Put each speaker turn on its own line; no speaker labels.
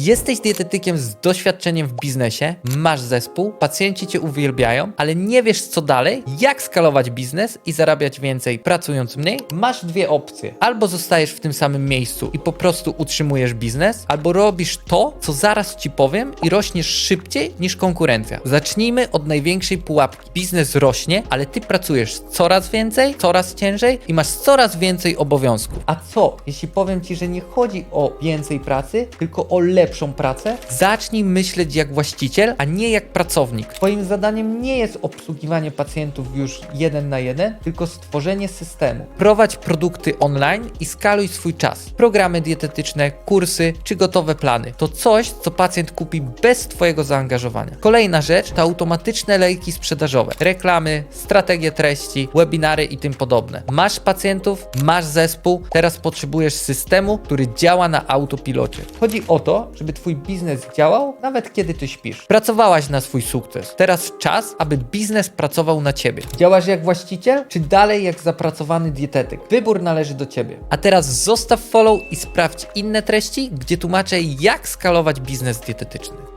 Jesteś dietetykiem z doświadczeniem w biznesie, masz zespół, pacjenci cię uwielbiają, ale nie wiesz co dalej, jak skalować biznes i zarabiać więcej pracując mniej? Masz dwie opcje. Albo zostajesz w tym samym miejscu i po prostu utrzymujesz biznes, albo robisz to, co zaraz ci powiem i rośniesz szybciej niż konkurencja. Zacznijmy od największej pułapki. Biznes rośnie, ale ty pracujesz coraz więcej, coraz ciężej i masz coraz więcej obowiązków. A co, jeśli powiem ci, że nie chodzi o więcej pracy, tylko o lepszą pracę? Zacznij myśleć jak właściciel, a nie jak pracownik. Twoim zadaniem nie jest obsługiwanie pacjentów już jeden na jeden, tylko stworzenie systemu. Prowadź produkty online i skaluj swój czas. Programy dietetyczne, kursy czy gotowe plany. To coś, co pacjent kupi bez Twojego zaangażowania. Kolejna rzecz to automatyczne lejki sprzedażowe, reklamy, strategie treści, webinary i tym podobne. Masz pacjentów, masz zespół, teraz potrzebujesz systemu, który działa na autopilocie. Chodzi o to, żeby Twój biznes działał nawet kiedy Ty śpisz. Pracowałaś na swój sukces. Teraz czas, aby biznes pracował na Ciebie. Działasz jak właściciel, czy dalej jak zapracowany dietetyk? Wybór należy do Ciebie. A teraz zostaw follow i sprawdź inne treści, gdzie tłumaczę jak skalować biznes dietetyczny.